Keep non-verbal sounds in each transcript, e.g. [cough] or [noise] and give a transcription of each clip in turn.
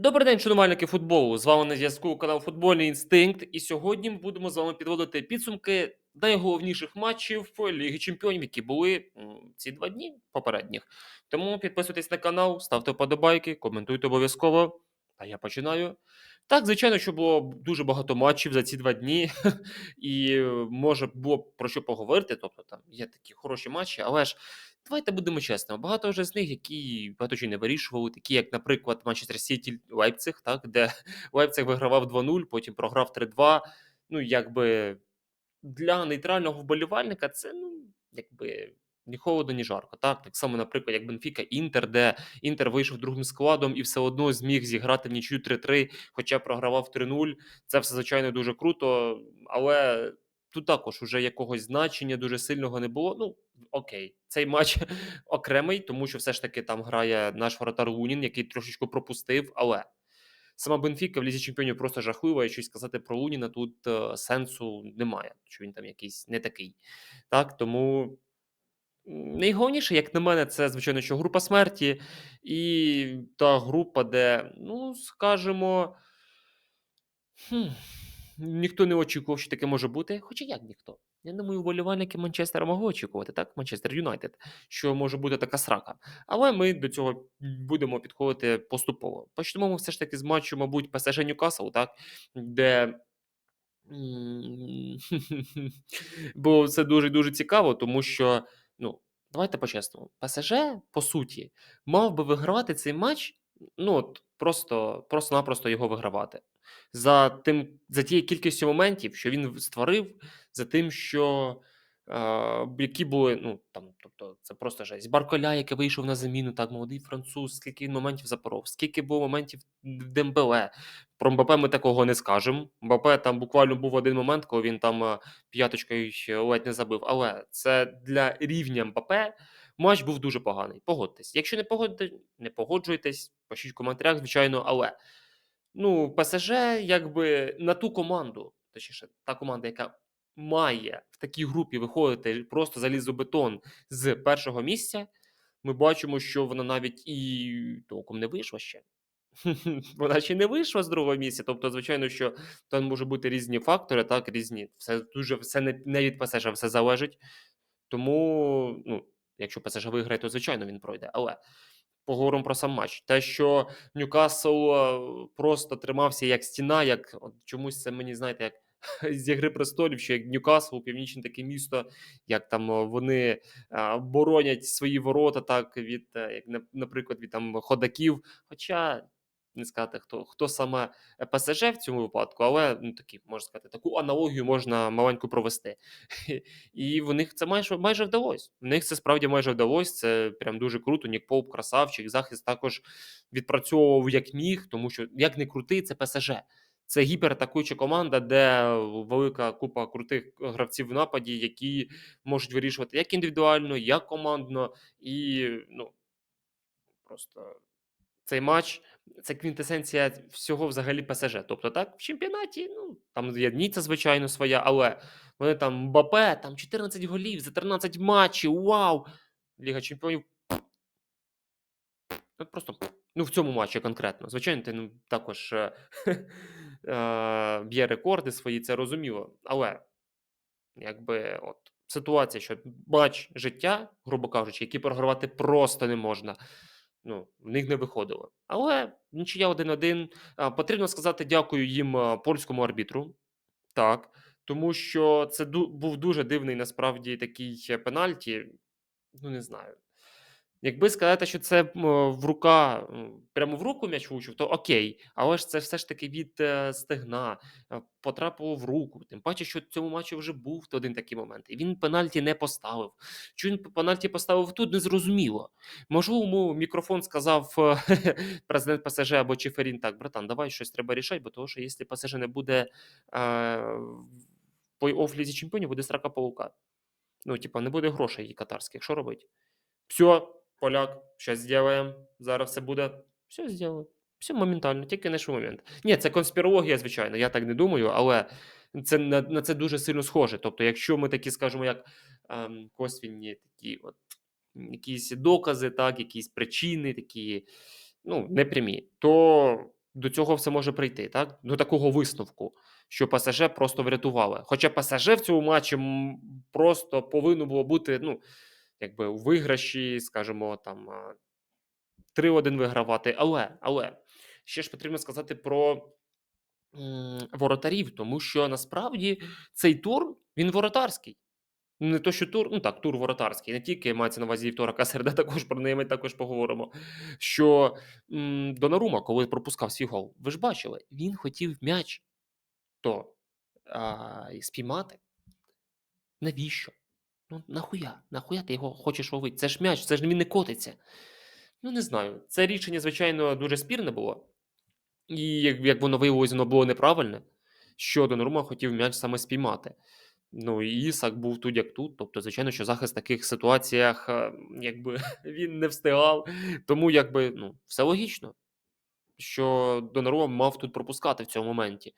Добрий день, шанувальники футболу. З вами на зв'язку канал Футбольний Інстинкт. І сьогодні ми будемо з вами підводити підсумки найголовніших матчів Ліги Чемпіонів, які були ці два дні попередніх. Тому підписуйтесь на канал, ставте вподобайки, коментуйте обов'язково. А я починаю. Так, звичайно, що було дуже багато матчів за ці два дні, [laughs] і е, може було про що поговорити. Тобто там є такі хороші матчі, але ж Давайте будемо чесними. Багато вже з них, які багато чи не вирішували, такі як, наприклад, Манчестер Сіті Лейпциг, так, де [laughs] Лейпциг вигравав 2-0, потім програв 3-2. Ну, якби для нейтрального вболівальника це ну, якби ні холодно, ні жарко. Так, так само, наприклад, як Бенфіка Інтер, де Інтер вийшов другим складом і все одно зміг зіграти в нічю 3-3, хоча програвав 3-0. Це все, звичайно, дуже круто, але тут також уже якогось значення дуже сильного не було. Ну, окей, цей матч [laughs] окремий, тому що все ж таки там грає наш воротар Лунін, який трошечку пропустив, але. Сама Бенфіка в лізі чемпіонів просто жахлива, і щось сказати про Луніна тут е, сенсу немає, що він там якийсь не такий. Так, тому найголовніше, як на мене, це, звичайно, що група смерті, і та група, де, ну, скажімо, хм, ніхто не очікував, що таке може бути. Хоча як ніхто? Я думаю, вболівальники Манчестера могли очікувати, так? Манчестер Юнайтед, що може бути така срака. Але ми до цього будемо підходити поступово. Почнемо ми все ж таки з матчу, мабуть, ПСЖ Ньюкасл, так? Де. [laughs] Було це дуже дуже цікаво, тому що, ну, давайте по-чесному, ПСЖ, по суті, мав би вигравати цей матч, ну, от, просто, просто-напросто його вигравати. За тим, за тією кількістю моментів, що він створив, за тим, що е, які були, ну там, тобто, це просто жесть. Барколя, який вийшов на заміну, так, молодий француз, скільки моментів запоров, скільки було моментів Дембеле. Про Мбапе ми такого не скажемо. Мбапе там буквально був один момент, коли він там е, п'яточкою ледь не забив. Але це для рівня Мбапе матч був дуже поганий. Погодьтесь. Якщо не погодите, не погоджуєтесь, пишіть в коментарях, звичайно, але. Ну, ПСЖ, якби на ту команду, точніше, та команда, яка має в такій групі виходити просто залізобетон з першого місця, ми бачимо, що вона навіть і толком не вийшла ще. [laughs] Вона ще не вийшла з другого місця. Тобто, звичайно, що там можуть бути різні фактори, так, різні. Все дуже все не, не від ПСЖ, все залежить. Тому, ну, якщо ПСЖ виграє, то звичайно він пройде. Але поговоримо про сам матч. Те, що Ньюкасл е, просто тримався як стіна, як от чомусь це мені знаєте, як [laughs] з ігри престолів, що як Ньюкасл, північне таке місто, як там е, вони е, боронять свої ворота, так від як наприклад, від там ходаків. Хоча не сказати, хто хто саме ПСЖ в цьому випадку, але ну такі можна сказати, таку аналогію можна маленьку провести. [laughs] І в них це майже майже вдалося. В них це справді майже вдалося. Це прям дуже круто. Нік Поуп, красавчик, захист також відпрацьовував як міг, тому що як не крутий, це ПСЖ. Це гіператакуюча команда, де велика купа крутих гравців в нападі, які можуть вирішувати як індивідуально, як командно, і ну просто цей матч це квінтесенція всього взагалі ПСЖ. Тобто, так, в чемпіонаті, ну там є Ніцца, звичайно, своя, але вони там Мбапе, там 14 голів за 13 матчів. Вау! Ліга Чемпіонів. Ну, просто ну, в цьому матчі конкретно. Звичайно, ти ну, також е, [laughs] е, б'є рекорди свої, це розуміло. Але якби от ситуація, що матч життя, грубо кажучи, які програвати просто не можна. Ну, в них не виходило. Але нічия 1-1. Потрібно сказати дякую їм польському арбітру. Так. Тому що це був дуже дивний насправді такий е, пенальті. Ну, не знаю. Якби сказати, що це в рука, прямо в руку м'яч влучив, то окей. Але ж це все ж таки від е, стегна е, потрапило в руку. Тим паче, що в цьому матчі вже був один такий момент. І він пенальті не поставив. Чи він пенальті поставив тут, незрозуміло. Можливо, мікрофон сказав е, [laughs] президент ПСЖ або Чеферін, так, братан, давай щось треба рішати, бо того, що якщо ПСЖ не буде е, плей-офф Чемпіонів, буде срака паука. Ну, типа, не буде грошей катарських. Що робить? Все, поляк, щас зробимо. Зараз все буде. Все зробили. Все моментально, тільки що момент. Ні, це конспірологія, звичайно, я так не думаю, але це на, на це дуже сильно схоже. Тобто, якщо ми такі, скажімо, як ем, косвінні такі от якісь докази, так, якісь причини, такі, ну, непрямі, то до цього все може прийти, так? До такого висновку, що ПСЖ просто врятували. Хоча ПСЖ в цьому матчі просто повинно було бути, ну, якби у виграші, скажімо, там а, 3-1 вигравати. Але, але ще ж потрібно сказати про воротарів, тому що насправді цей тур він воротарський. Не то, що тур, ну так, тур воротарський, не тільки мається на увазі вівторок, а середа [laughs] також про неї ми також поговоримо. Що м, Донарума, коли пропускав свій гол, ви ж бачили, він хотів м'яч то а, спіймати. Навіщо? Ну, нахуя? Нахуя ти його хочеш ловити? Це ж м'яч, це ж він не котиться. Ну, не знаю. Це рішення, звичайно, дуже спірне було. І як, як воно виявилось, воно було неправильне, що Донарума хотів м'яч саме спіймати. Ну, і Ісак був тут як тут. Тобто, звичайно, що захист в таких ситуаціях, е, якби [laughs] він не встигав. Тому, якби, ну, все логічно, що Донарума мав тут пропускати в цьому моменті.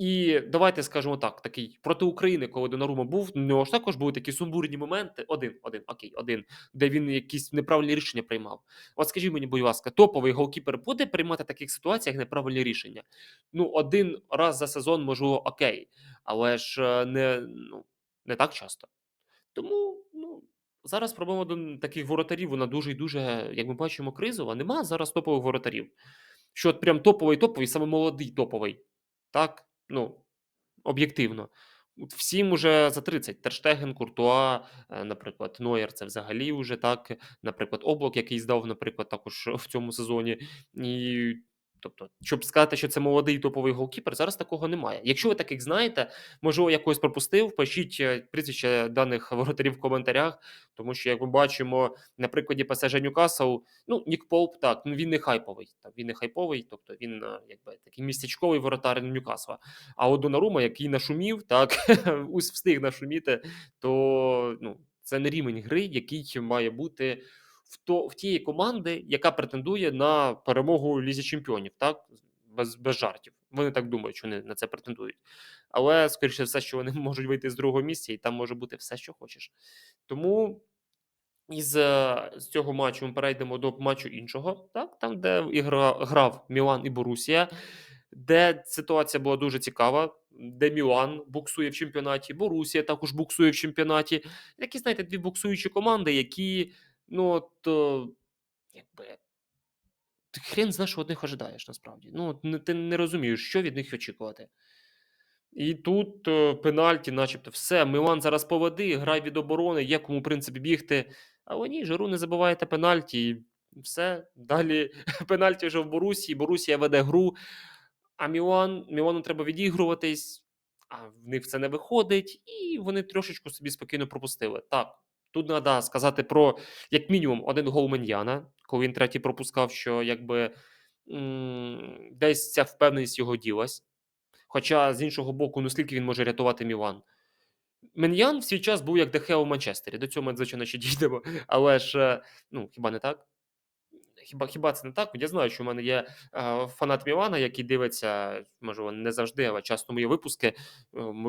І давайте скажемо так: такий проти України, коли Донарума був, у нього ж також були такі сумбурні моменти. Один, один, окей, один, де він якісь неправильні рішення приймав. От скажіть мені, будь ласка, топовий голкіпер буде приймати в таких ситуаціях неправильні рішення? Ну, один раз за сезон, можливо, окей, але ж е, не, ну, не так часто. Тому, ну. Зараз проблема до таких воротарів, вона дуже і дуже, як ми бачимо, кризова. Нема зараз топових воротарів. Що от прям топовий, топовий, саме молодий топовий. Так, ну, об'єктивно. Всім уже за 30. Терштеген, Куртуа, е, наприклад, Нойер це взагалі вже так. Наприклад, Облак, який здав, наприклад, також в цьому сезоні. І, тобто, щоб сказати, що це молодий топовий голкіпер, зараз такого немає. Якщо ви таких знаєте, можливо, я пропустив, пишіть е, прізвище даних воротарів в коментарях, тому що, як ми бачимо, на прикладі ПСЖ Ньюкасл, ну, Нік Полп, так, ну він не хайповий. Так, він не хайповий, тобто він е, якби такий містечковий воротар Ньюкасла. А от Донарума, який нашумів, так, [laughs] ус встиг нашуміти, то ну, це не рівень гри, який має бути в, то, в тієї команди, яка претендує на перемогу Лізі Чемпіонів, так? Без, без жартів. Вони так думають, що вони на це претендують. Але, скоріше все, що вони [laughs] можуть вийти з другого місця, і там може бути все, що хочеш. Тому із е, з цього матчу ми перейдемо до матчу іншого, так, там, де ігра, грав Мілан і Борусія, де ситуація була дуже цікава, де Мілан буксує в чемпіонаті, Борусія також буксує в чемпіонаті. Такі, знаєте, дві буксуючі команди, які, ну, от, е, якби. Ти хрен знаєш, що від них ожидаєш насправді. Ну, от ти не розумієш, що від них очікувати. І тут е, пенальті, начебто, все. Мілан зараз поведи, грай від оборони, є кому, в принципі, бігти. Але ні, Жиру не забиваєте пенальті. І все. Далі [laughs] пенальті вже в Борусії. Борусія веде гру. А Мілан, Мілану треба відігруватись, а в них це не виходить, і вони трошечку собі спокійно пропустили. Так, тут треба сказати про як мінімум один гол Меньяна, коли він третій пропускав, що якби десь ця впевненість його ділась. Хоча з іншого боку, ну скільки він може рятувати Мілан. Меньян в свій час був як Дехе у Манчестері. До цього ми, звичайно, ще [laughs] дійдемо. Але ж, е, ну, хіба не так? Хіба хіба це не так? Я знаю, що в мене є е, фанат Мілана, який дивиться, можливо, не завжди, але часто мої випуски.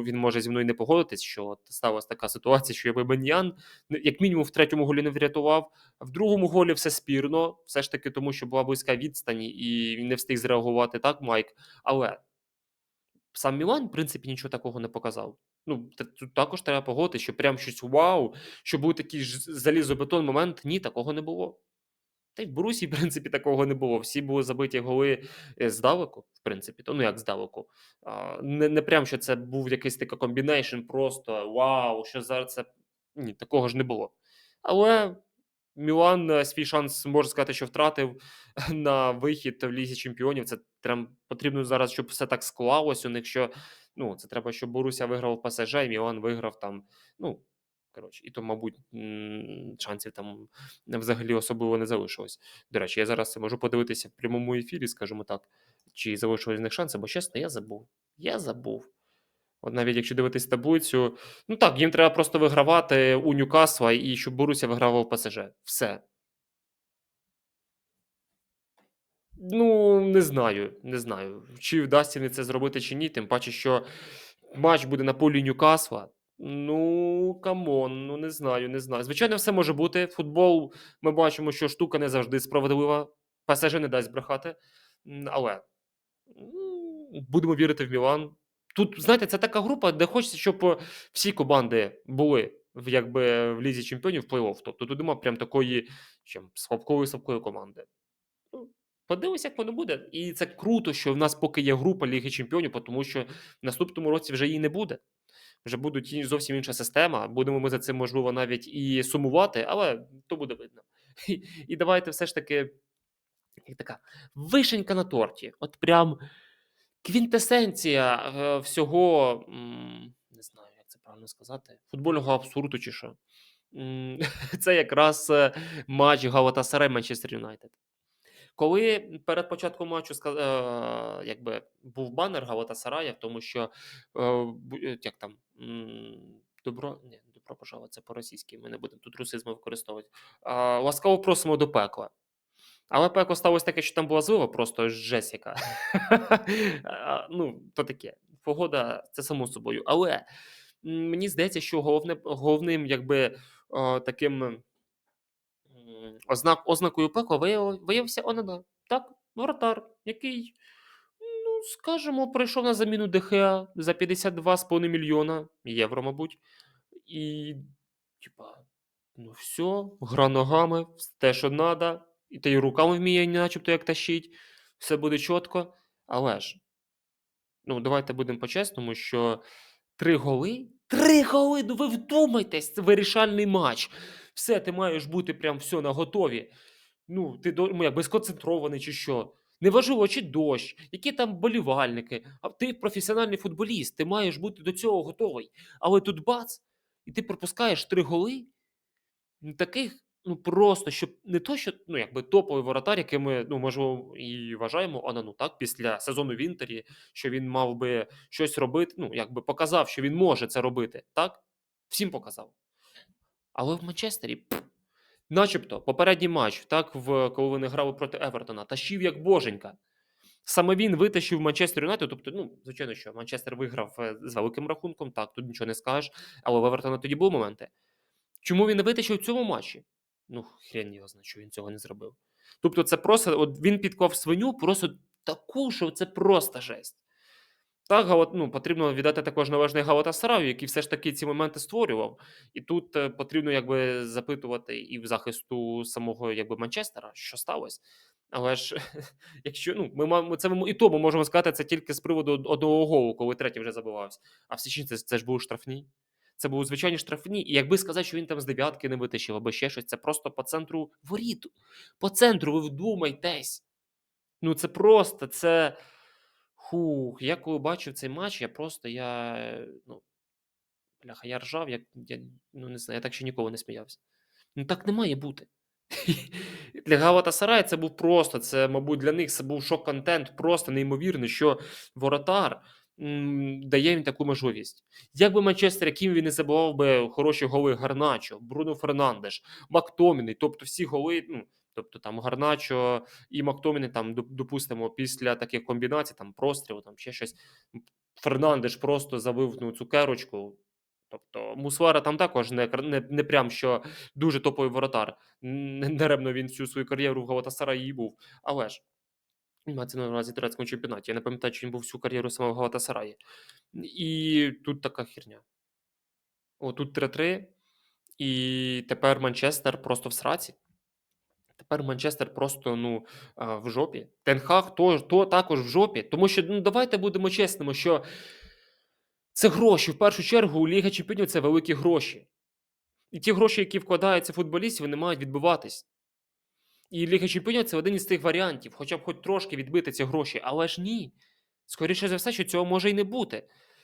Він може зі мною не погодитись, що от сталася така ситуація, що якби Меньян, ну, як мінімум, в третьому голі не врятував. В другому голі все спірно, все ж таки, тому що була близька відстані, і він не встиг зреагувати так, Майк. Але сам Мілан, в принципі, нічого такого не показав. Ну, тут також треба погодити, що прям щось вау, що був такий залізобетон момент. Ні, такого не було. Та й в Борусі, [laughs] в принципі, такого не було. Всі були забиті голи е, здалеку, в принципі, то ну як здалеку. Не, не прям, що це був якийсь такий комбінейшн, просто вау, що зараз це. Ні, такого ж не було. Але Мілан е, свій шанс можна сказати, що втратив [laughs] на вихід в Лізі Чемпіонів. Це трем, потрібно зараз, щоб все так склалось у них, що ну, це треба, щоб Боруся виграв ПСЖ, і Мілан виграв там. Ну, коротше, і то, мабуть, шансів там взагалі особливо не залишилось. До речі, я зараз можу подивитися в прямому ефірі, скажімо так, чи залишились в них шанси, бо чесно, я забув. Я забув. От навіть якщо дивитись таблицю, ну так, їм треба просто вигравати у Ньюкасла і щоб Боруся вигравав ПСЖ. Все. Ну, не знаю, не знаю, чи вдасться мені це зробити чи ні. Тим паче, що матч буде на полі Ньюкасла. Ну, камон, ну не знаю, не знаю. Звичайно, все може бути. Футбол, ми бачимо, що штука не завжди справедлива. ПСЖ не дасть брехати. Але будемо вірити в Мілан. Тут, знаєте, це така група, де хочеться, щоб, всі команди були в якби в Лізі чемпіонів, плей-офф. Тобто тут нема прям такої чим слабкої-слабкої команди. Ну, подивимося, як воно буде. І це круто, що в нас поки є група Ліги Чемпіонів, тому що в наступному році вже її не буде. Вже будуть зовсім інша система. Будемо ми за цим, можливо, навіть і сумувати, але то буде видно. І, [laughs] і давайте все ж таки, як така вишенька на торті. От прям квінтесенція е, всього, м, не знаю, як це правильно сказати, футбольного абсурду чи що. [laughs] Це якраз е, матч Галатасарай Манчестер Юнайтед. Коли перед початком матчу е, якби був банер Галатасарая, в тому що е, е, як там добро, ні, добро пожаловать, це по-російськи. Ми не будемо тут русизми використовувати. Ласкаво просимо до пекла. Але пекло сталося таке, що там була злива, просто жесть яка. [laughs] А, Ну, то таке. Погода це само собою. Але мені здається, що головне, головним, якби таким ознак, ознакою пекла виявився Онана. Так, воротар, який, ну, скажімо, прийшов на заміну ДХА за 52,5 мільйона євро, мабуть. І, типа, ну все, гра ногами, те, що треба, і та й руками вміє, начебто, як тащить, все буде чітко. Але ж, ну, давайте будемо по-чесному, що три голи, три голи, ну ви вдумайтесь, це вирішальний матч. Все, ти маєш бути прям все на готові. Ну, ти ну, якби сконцентрований чи що. Неважливо, чи дощ, які там болівальники, а ти професіональний футболіст, ти маєш бути до цього готовий. Але тут бац, і ти пропускаєш три голи. Ну, таких, ну просто, щоб не то, що ну, якби топовий воротар, який ми ну, можливо, і вважаємо Онану, так, після сезону в Інтері, що він мав би щось робити, ну, якби показав, що він може це робити, так? Всім показав. Але в Манчестері, пф, начебто, попередній матч, так, в, коли вони грали проти Евертона, тащив як боженька. Саме він витащив Манчестер Юнайтед. Тобто, ну, звичайно, що Манчестер виграв е, з великим рахунком, так, тут нічого не скажеш, але в Евертона тоді були моменти. Чому він не витащив в цьому матчі? Ну, хрен його знає, що він цього не зробив. Тобто, це просто от він підклав свиню, просто таку, що це просто жесть. Так, Галат, ну, потрібно віддати також належний Галатасараю, який все ж таки ці моменти створював. І тут е, потрібно якби запитувати і в захисту самого якби Манчестера, що сталося. Але ж, [laughs] якщо ну, ми маємо це і то ми можемо сказати, це тільки з приводу од- одного голу, коли третій вже забивався. А всі ж це, це ж були штрафні. Це були звичайні штрафні. І якби сказати, що він там з дев'ятки не витащив або ще щось, це просто по центру воріт. По центру, ви вдумайтесь. Ну, це просто, це. Хух, я коли бачив цей матч, я просто я. е, Ну, бляха, я ржав, як я, ну не знаю, я так ще ніколи не сміявся. Ну так не має бути. [laughs] Для Галатасарая це був просто, це, мабуть, для них це був шок-контент, просто неймовірний, що воротар м, дає їм таку можливість. Як би Манчестер, яким він не забував би хороші голи Гарначо, Бруно Фернандеш, Мактоміний, тобто всі голи, ну, тобто там Гарначо і Мактоміний, там, допустимо, після таких комбінацій, там прострілу, там ще щось, Фернандеш просто забив ну, цукерочку. Тобто Муслера там також не, не, не прям що дуже топовий воротар. Не даремно він всю свою кар'єру в Галатасараї і був. Але ж мається на увазі турецькому чемпіонаті. Я не пам'ятаю, чи він був всю кар'єру саме в Галатасараї. І тут така херня. О, тут 3-3. І тепер Манчестер просто в сраці. Тепер Манчестер просто ну, в жопі. Тенхаг то, то також в жопі. Тому що ну, давайте будемо чесними, що це гроші. В першу чергу Ліга Чемпіонів це великі гроші. І ті гроші, які вкладаються футболістів, вони мають відбиватись. І Ліга Чемпіонів це один із тих варіантів, хоча б хоч трошки відбити ці гроші, але ж ні. Скоріше за все, що цього може і не бути.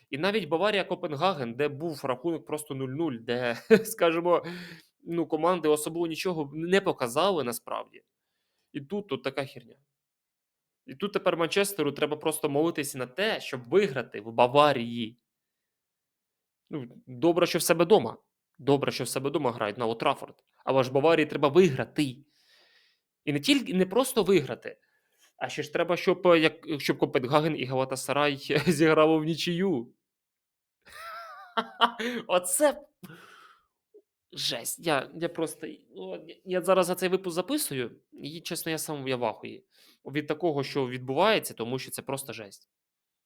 І навіть Баварія Копенгаген, де був рахунок просто 0-0, де, [laughs] скажімо, ну, команди особливо нічого не показали насправді. І тут тут така херня. І тут тепер Манчестеру треба просто молитися на те, щоб виграти в Баварії. Ну, добре, що в себе вдома. Добре, що в себе вдома грають на Олд Траффорд. Але ж Баварії треба виграти. І не тільки не просто виграти, а ще ж треба, щоб, е, як, щоб Копенгаген і Галатасарай [laughs] зіграли в нічию. [laughs] Оце жесть. Я, я просто. ну, Я зараз за цей випуск записую, і чесно, я сам я в ахуї. від такого, що відбувається, тому що це просто жесть.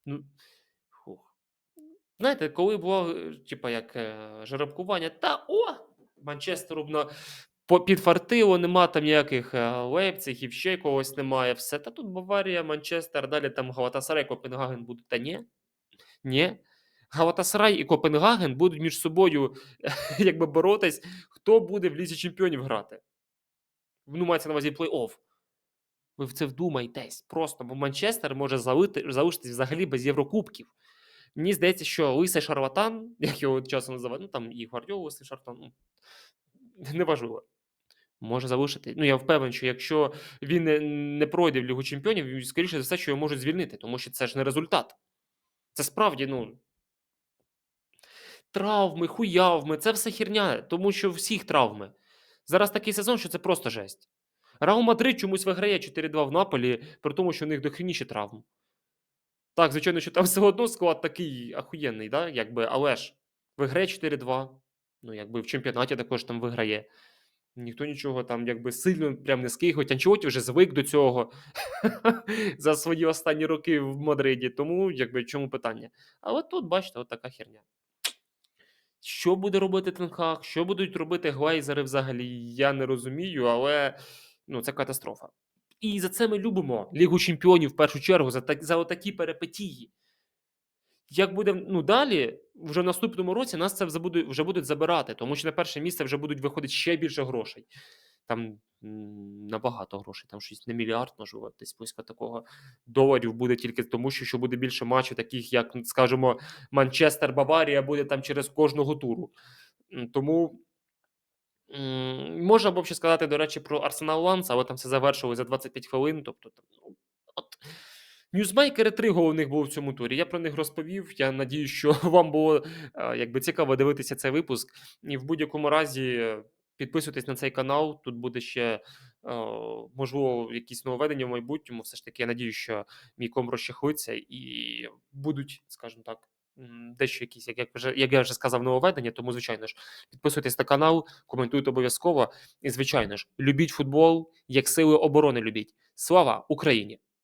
Ну, фух. Знаєте, коли було, е, типа, як е, жеребкування, та о! Манчестеру на підфартило, нема там ніяких е, Лейпцигів, ще когось немає. Все. Та тут Баварія, Манчестер, далі там Галатасарай, Копенгаген будуть. Та ні. Ні. Галатасарай і Копенгаген будуть між собою [laughs] якби боротись, хто буде в Лізі Чемпіонів грати. Ну, мається на увазі плей-офф. Ви в це вдумайтесь. Просто, бо Манчестер може залишитись взагалі без Єврокубків. Мені здається, що лисий шарлатан, [laughs] як його часом називають, ну там і Гвардіол лисий шарлатан, ну, [laughs] неважливо. Може залишити. Ну, я впевнений, що якщо він не, не пройде в Лігу Чемпіонів, скоріше за все, що його можуть звільнити, тому що це ж не результат. Це справді, ну. Травми, хуявми, це все херня, тому що всіх травми. Зараз такий сезон, що це просто жесть. Реал Мадрид чомусь виграє 4-2 в Наполі, при тому, що у них дохрініше травм. Так, звичайно, що там [laughs] все одно склад такий ахуєнний, да? якби, але ж виграє 4-2. Ну, якби в чемпіонаті також там виграє. Ніхто нічого там, якби сильно прям не скиготь. Анчелоті вже звик до цього [laughs] за свої останні роки в Мадриді. Тому, якби, чому питання? Але тут, бачите, от така херня. Що буде робити Тенхак? Що будуть робити глайзери взагалі? Я не розумію, але ну, це катастрофа. І за це ми любимо Лігу Чемпіонів в першу чергу, за, так, за отакі перипетії. Як буде ну, далі, вже в наступному році нас це вже будуть забирати, тому що на перше місце вже будуть виходити ще більше грошей. Там набагато грошей, там щось не мільярд, можливо, десь близько такого доларів буде тільки тому, що, що буде більше матчів, таких як, скажімо, Манчестер, Баварія буде там через кожного туру. Тому можна було б ще сказати, до речі, про Арсенал Ланс, але там все завершилось за 25 хвилин. Тобто, ну, от. Ньюзмейкери три головних було в цьому турі. Я про них розповів. Я надію, що [laughs] вам було е, якби цікаво дивитися цей випуск. І в будь-якому разі підписуйтесь на цей канал. Тут буде ще можливо якісь нововведення в майбутньому. Все ж таки, я надію, що мій ком розчахлиться і будуть, скажімо так. Дещо якісь, як, як, вже, як я вже сказав, нововведення, тому, звичайно ж, підписуйтесь на канал, коментуйте обов'язково. І, звичайно ж, любіть футбол, як сили оборони любіть. Слава Україні!